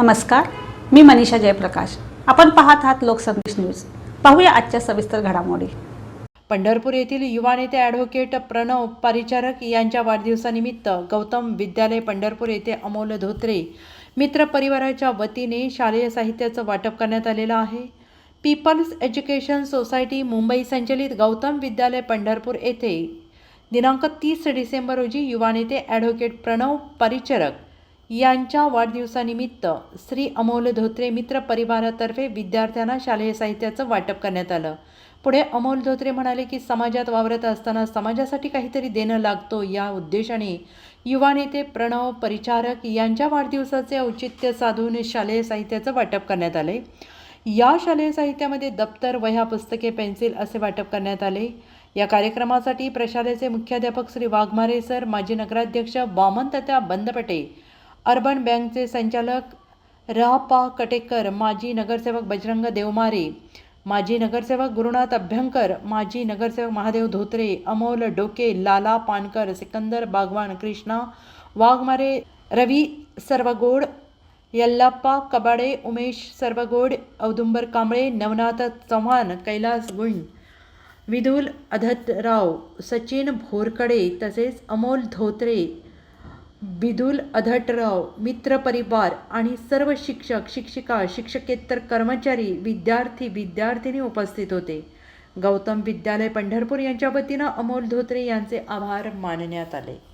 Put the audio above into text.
नमस्कार मी मनीषा जयप्रकाश. आपण पाहत आहात लोकसंदेश न्यूज. पाहूया आजच्या सविस्तर घडामोडी. पंढरपूर येथील युवा नेते ॲडव्होकेट प्रणव परिचारक यांच्या वाढदिवसानिमित्त गौतम विद्यालय पंढरपूर येथे अमोल धोत्रे मित्र परिवाराच्या वतीने शालेय साहित्याचं वाटप करण्यात आलेलं आहे. पीपल्स एज्युकेशन सोसायटी मुंबई संचलित गौतम विद्यालय पंढरपूर येथे दिनांक तीस डिसेंबर रोजी युवा नेते ॲडव्होकेट प्रणव परिचारक यांच्या वाढदिवसानिमित्त श्री अमोल धोत्रे मित्र परिवारातर्फे विद्यार्थ्यांना शालेय साहित्याचं वाटप करण्यात आलं. पुढे अमोल धोत्रे म्हणाले की समाजात वावरत असताना समाजासाठी काहीतरी देणं लागतो या उद्देशाने युवा नेते प्रणव परिचारक यांच्या वाढदिवसाचे औचित्य साधून शालेय साहित्याचं वाटप करण्यात आले. या शालेय साहित्यामध्ये दप्तर वह्या पुस्तके पेन्सिल असे वाटप करण्यात आले. या कार्यक्रमासाठी प्रशालेचे मुख्याध्यापक श्री वाघमारे सर माजी नगराध्यक्ष वामन तथा बंदपटे अर्बन बँकचे संचालक रापा कटेकर माजी नगरसेवक बजरंग देवमारे माजी नगरसेवक गुरुनाथ अभ्यंकर माजी नगरसेवक महादेव धोत्रे अमोल डोके लाला पानकर सिकंदर बागवान कृष्णा वाघमारे रवी सर्वगोड यल्लाप्पा कबाडे उमेश सर्वगोड औदुंबर कांबळे नवनाथ चव्हाण कैलास गुण विदुल अधतराव सचिन भोरकडे तसेच अमोल धोत्रे बिदुल अधटराव मित्र परिवार आणि सर्व शिक्षक शिक्षिका शिक्षकेतर कर्मचारी विद्यार्थी विद्यार्थिनी उपस्थित होते. गौतम विद्यालय पंढरपूर यांच्या वतीनं अमोल धोत्रे यांचे आभार मानण्यात आले.